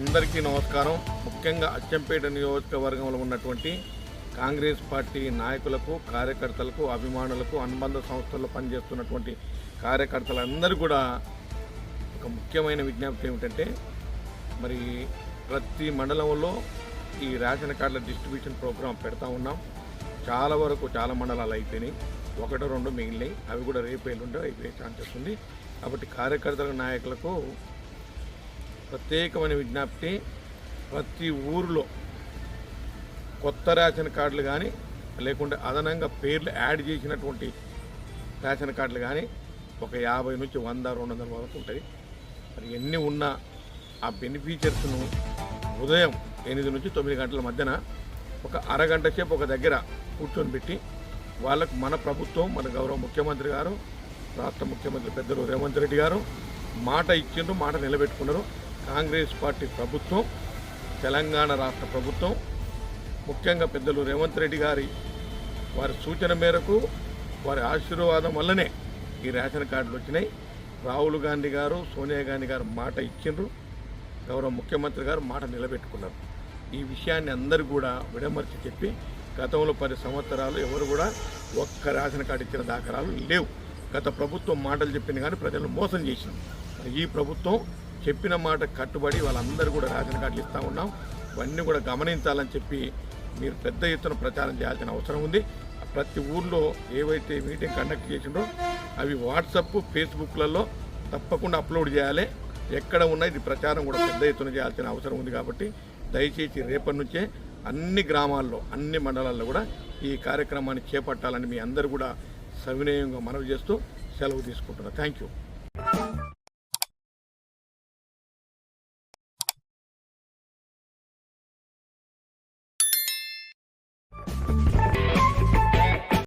అందరికీ నమస్కారం. ముఖ్యంగా అచ్చంపేట నియోజకవర్గంలో ఉన్నటువంటి కాంగ్రెస్ పార్టీ నాయకులకు కార్యకర్తలకు అభిమానులకు అనుబంధ సంస్థల్లో పనిచేస్తున్నటువంటి కార్యకర్తలందరూ కూడా ఒక ముఖ్యమైన విజ్ఞప్తి ఏమిటంటే మరి ప్రతి మండలంలో ఈ రేషన్ కార్డుల డిస్ట్రిబ్యూషన్ ప్రోగ్రాం పెడతా ఉన్నాం. చాలా వరకు చాలా మండలాలు అయిపోయినాయి. ఒకటో రెండు మిగిలినాయి. అవి కూడా రేపు ఎల్లుండి అయిపోయే ఛాన్సెస్ ఉంది. కాబట్టి కార్యకర్తల నాయకులకు ప్రత్యేకమైన విజ్ఞప్తి. ప్రతి ఊరిలో కొత్త రేషన్ కార్డులు కానీ లేకుంటే అదనంగా పేర్లు యాడ్ చేసినటువంటి రేషన్ కార్డులు కానీ ఒక యాభై నుంచి వంద రెండు వందల వరకు ఉంటుంది మరి ఎన్ని ఉన్నా ఆ బెనిఫిషియర్స్ను ఉదయం ఎనిమిది నుంచి తొమ్మిది గంటల మధ్యన ఒక అరగంట సేపు ఒక దగ్గర కూర్చొని పెట్టి వాళ్ళకు మన ప్రభుత్వం మన గౌరవ ముఖ్యమంత్రి గారు రాష్ట్ర ముఖ్యమంత్రి పెద్దలు రేవంత్ రెడ్డి గారు మాట ఇచ్చిండ్రు మాట నిలబెట్టుకున్నారు. కాంగ్రెస్ పార్టీ ప్రభుత్వం తెలంగాణ రాష్ట్ర ప్రభుత్వం ముఖ్యంగా పెద్దలు రేవంత్ రెడ్డి గారి వారి సూచన మేరకు వారి ఆశీర్వాదం వల్లనే ఈ రేషన్ కార్డులు వచ్చినాయి. రాహుల్ గాంధీ గారు సోనియా గాంధీ గారు మాట ఇచ్చిండ్రు. గౌరవ ముఖ్యమంత్రి గారు మాట నిలబెట్టుకున్నారు. ఈ విషయాన్ని అందరూ కూడా విడమర్చి చెప్పి గతంలో పది సంవత్సరాలు ఎవరు కూడా ఒక్క రేషన్ కార్డు ఇచ్చిన దాఖలాలు లేవు. గత ప్రభుత్వం మాటలు చెప్పింది కానీ ప్రజలను మోసం చేసింది ఈ ప్రభుత్వం చెప్పిన మాట కట్టుబడి వాళ్ళందరూ కూడా రేషన్ కార్డులు ఇస్తూ ఉన్నాం. ఇవన్నీ కూడా గమనించాలని చెప్పి మీరు పెద్ద ఎత్తున ప్రచారం చేయాల్సిన అవసరం ఉంది. ప్రతి ఊర్లో ఏవైతే మీటింగ్ కండక్ట్ చేసిండ్రో అవి వాట్సప్ ఫేస్బుక్లలో తప్పకుండా అప్లోడ్ చేయాలి. ఎక్కడ ఉన్నా ఇది ప్రచారం కూడా పెద్ద ఎత్తున చేయాల్సిన అవసరం ఉంది కాబట్టి దయచేసి రేపటి నుంచే అన్ని గ్రామాల్లో అన్ని మండలాల్లో కూడా ఈ కార్యక్రమాన్ని చేపట్టాలని మీ అందరూ కూడా సవినయంగా మనవి చేస్తూ సెలవు తీసుకుంటున్నాను థ్యాంక్ యూ